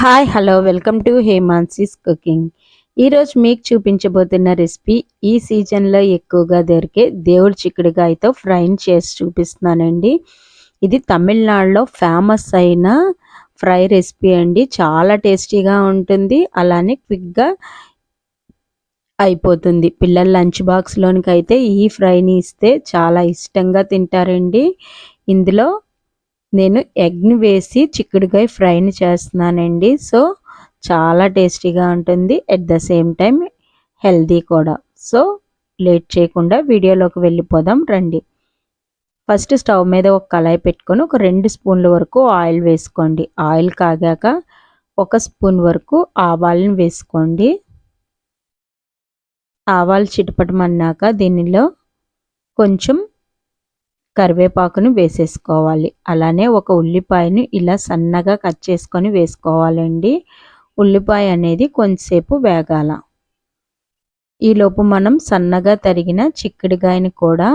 Hi hello welcome to Hemansi's cooking ఈరోజు మీకు చూపించబోతున్న recipe ఈ సీజన్లో ఎక్కువగా దొరికే దేవుడి చిక్కుడుగాయతో ఫ్రైని చేసి చూపిస్తున్నానండి. ఇది తమిళనాడులో ఫేమస్ అయిన ఫ్రై రెసిపీ అండి. చాలా టేస్టీగా ఉంటుంది. అలానే క్విక్గా అయిపోతుంది. పిల్లల లంచ్ బాక్స్లోనికి అయితే ఈ ఫ్రైని ఇస్తే చాలా ఇష్టంగా తింటారండి. ఇందులో నేను ఎగ్ని వేసి చిక్కుడుకాయ ఫ్రైని చేస్తున్నానండి. సో చాలా టేస్టీగా ఉంటుంది. At the same time healthy కూడా. సో లేట్ చేయకుండా వీడియోలోకి వెళ్ళిపోదాం. రండి. ఫస్ట్ స్టవ్ మీద ఒక కళాయి పెట్టుకొని ఒక రెండు స్పూన్ల వరకు ఆయిల్ వేసుకోండి. ఆయిల్ కాగాక ఒక స్పూన్ వరకు ఆవాలను వేసుకోండి. ఆవాలు చిటపటమన్నాక దీనిలో కొంచెం కరివేపాకును వేసేసుకోవాలి. అలానే ఒక ఉల్లిపాయను ఇలా సన్నగా కట్ చేసుకొని వేసుకోవాలండి. ఉల్లిపాయ అనేది కొంతసేపు వేగాల. ఈలోపు మనం సన్నగా తరిగిన చిక్కుడుగాయని కూడా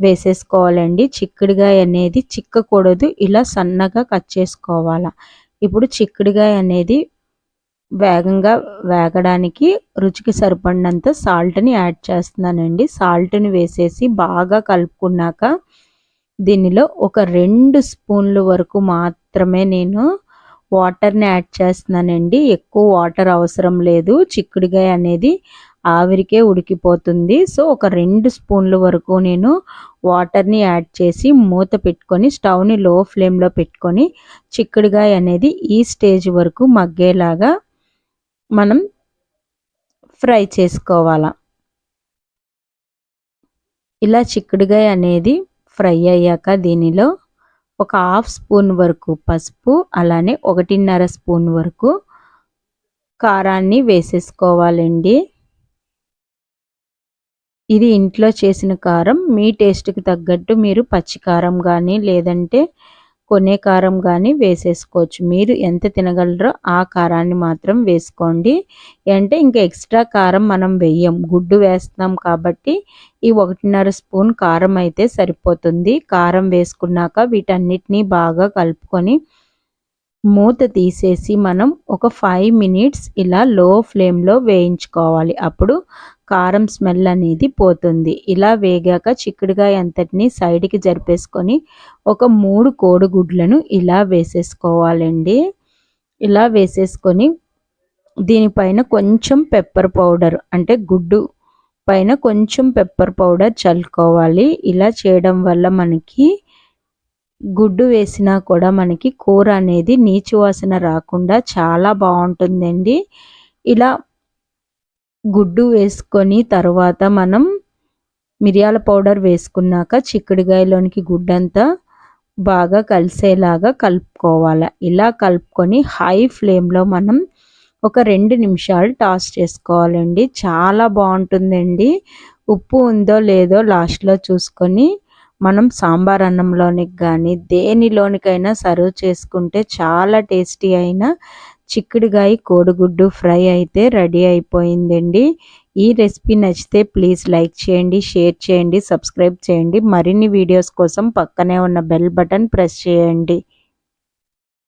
వేసేసుకోవాలండి. చిక్కుడుగాయ అనేది చిక్కకూడదు. ఇలా సన్నగా కట్ చేసుకోవాలా. ఇప్పుడు చిక్కుడుగాయ అనేది వేగంగా వేగడానికి రుచికి సరిపడినంత సాల్ట్ని యాడ్ చేస్తున్నానండి. సాల్ట్ని వేసేసి బాగా కలుపుకున్నాక దీనిలో ఒక రెండు స్పూన్ల వరకు మాత్రమే నేను వాటర్ని యాడ్ చేస్తున్నానండి. ఎక్కువ వాటర్ అవసరం లేదు. చిక్కుడుగాయ అనేది ఆవిరికే ఉడికిపోతుంది. సో ఒక రెండు స్పూన్ల వరకు నేను వాటర్ని యాడ్ చేసి మూత పెట్టుకొని స్టవ్ని లో ఫ్లేమ్లో పెట్టుకొని చిక్కుడుగాయ అనేది ఈ స్టేజ్ వరకు మగ్గేలాగా మనం ఫ్రై చేసుకోవాలా. ఇలా చిక్కుడుగాయ అనేది ఫ్రై అయ్యాక దీనిలో ఒక హాఫ్ స్పూన్ వరకు పసుపు అలానే ఒకటిన్నర స్పూన్ వరకు కారాన్ని వేసేసుకోవాలండి. ఇది ఇంట్లో చేసిన కారం మీ టేస్ట్కి తగ్గట్టు మీరు పచ్చికారం కానీ లేదంటే కొనే కారం కానీ వేసేసుకోవచ్చు. మీరు ఎంత తినగలరో ఆ కారాన్ని మాత్రం వేసుకోండి. అంటే ఇంకా ఎక్స్ట్రా కారం మనం వేయం గుడ్డు వేస్తాం కాబట్టి ఈ ఒకటిన్నర స్పూన్ కారం అయితే సరిపోతుంది. కారం వేసుకున్నాక వీటన్నిటినీ బాగా కలుపుకొని మూత తీసేసి మనం ఒక ఫైవ్ మినిట్స్ ఇలా లో ఫ్లేమ్లో వేయించుకోవాలి. అప్పుడు కారం స్మెల్ అనేది పోతుంది. ఇలా వేగాక చిక్కుడుగాయ అంతటిని సైడ్కి జరిపేసుకొని ఒక మూడు కోడిగుడ్లను ఇలా వేసేసుకోవాలండి. ఇలా వేసేసుకొని దీనిపైన కొంచెం పెప్పర్ పౌడర్ అంటే గుడ్డు పైన కొంచెం పెప్పర్ పౌడర్ చల్లుకోవాలి. ఇలా చేయడం వల్ల మనకి గుడ్డు వేసినా కూడా మనకి కూర అనేది నీచు వాసన రాకుండా చాలా బాగుంటుందండి. ఇలా గుడ్డు వేసుకొని తర్వాత మనం మిరియాల పౌడర్ వేసుకున్నాక చిక్కుడుగాయలోనికి గుడ్డంతా బాగా కలిసేలాగా కలుపుకోవాలి. ఇలా కలుపుకొని హై ఫ్లేమ్లో మనం ఒక రెండు నిమిషాలు టాస్ చేసుకోవాలండి. చాలా బాగుంటుందండి. ఉప్పు ఉందో లేదో లాస్ట్లో చూసుకొని మనం సాంబార్ అన్నంలోనికి కానీ దేనిలోనికైనా సర్వ్ చేసుకుంటే చాలా టేస్టీ అయిన చిక్కుడుగాయ కోడిగుడ్డు ఫ్రై అయితే రెడీ అయిపోయిందండి. ఈ రెసిపీ నచ్చితే ప్లీజ్ లైక్ చేయండి షేర్ చేయండి సబ్స్క్రైబ్ చేయండి. మరిన్ని వీడియోస్ కోసం పక్కనే ఉన్న బెల్ బటన్ ప్రెస్ చేయండి.